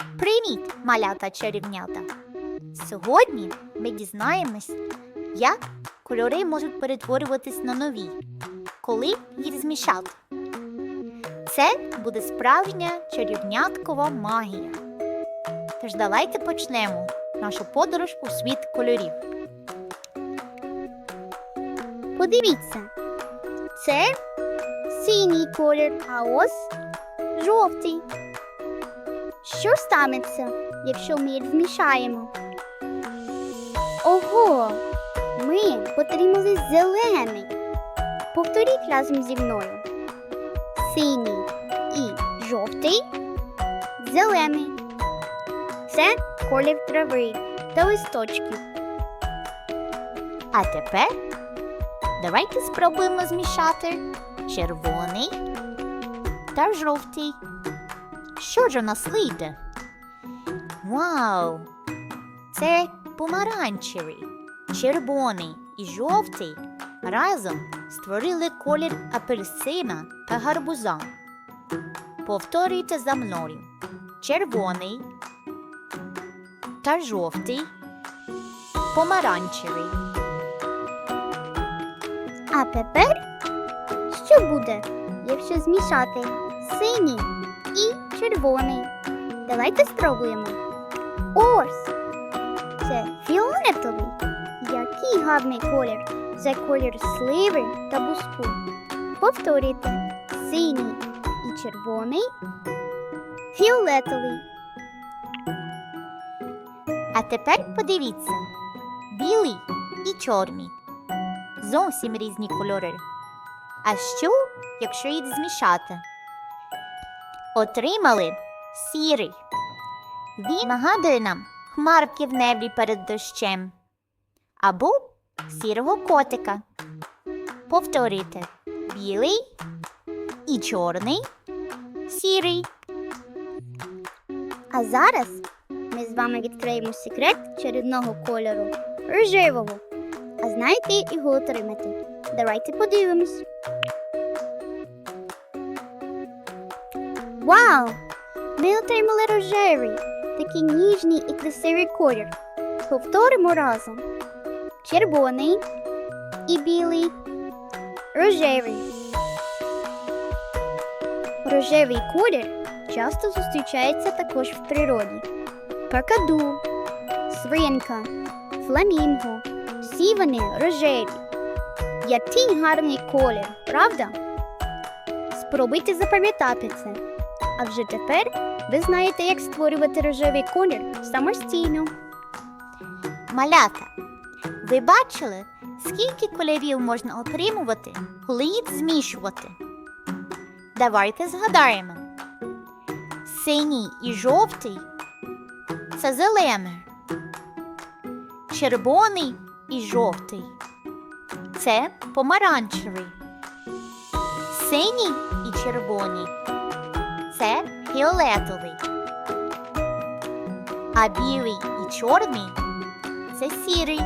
Привіт, малята чарівнята! Сьогодні ми дізнаємось, як кольори можуть перетворюватись на нові, коли їх змішати. Це буде справжня чарівняткова магія. Тож давайте почнемо нашу подорож у світ кольорів. Подивіться, це синій колір, а ось жовтий. Що станеться, якщо ми їх змішаємо? Ого! Ми отримали зелений. Повторіть разом зі мною. Синій і жовтий, зелений. Це колір трави та листочків. А тепер давайте спробуємо змішати червоний та жовтий. Що ж у нас вийде? Вау! Це помаранчевий, червоний і жовтий разом створили колір апельсина та гарбуза. Повторюйте за мною. Червоний та жовтий, помаранчевий. А тепер що буде, якщо змішати синій і червоний? Давайте спробуємо. Ось! Це фіолетовий. Який гарний колір. Це колір сливи та буску. Повторюйте синій і червоний, фіолетовий. А тепер подивіться: білий і чорний. Зовсім різні кольори. А що, якщо їх змішати? Отримали сірий. Він нагадує нам хмарки в небі перед дощем. Або сірого котика. Повторюйте білий і чорний, сірий. А зараз ми з вами відкриємо секрет чарівного кольору рожевого. А знаєте, його отримати? Давайте подивимось. Вау! Ми отримали рожевий, такий ніжний і красивий колір. Повторимо разом. Червоний і білий. Рожевий. Рожевий колір часто зустрічається також в природі. Какаду, свинка, фламінго. Всі вони рожеві. Який гарний колір, правда? Спробуйте запам'ятати це. А вже тепер ви знаєте, як створювати рожевий колір самостійно. Малята, ви бачили, скільки кольорів можна отримувати, коли їх змішувати? Давайте згадаємо. Синій і жовтий це зелене. Червоний і жовтий це помаранчевий. Синій і червоний це фіолетовий. А білий і чорний це сірий,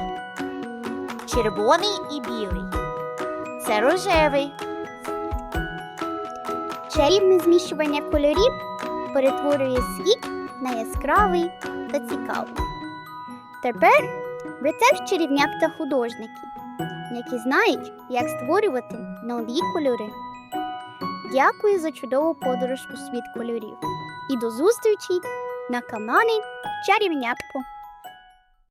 червоний і білий. Це рожевий. Чарівне змішування кольорів перетворює світ на яскравий та цікавий. Тепер теж чарівняк та художники, які знають, як створювати нові кольори. Дякую за чудову подорож у світ кольорів і до зустрічі на каналі Чарівнятко.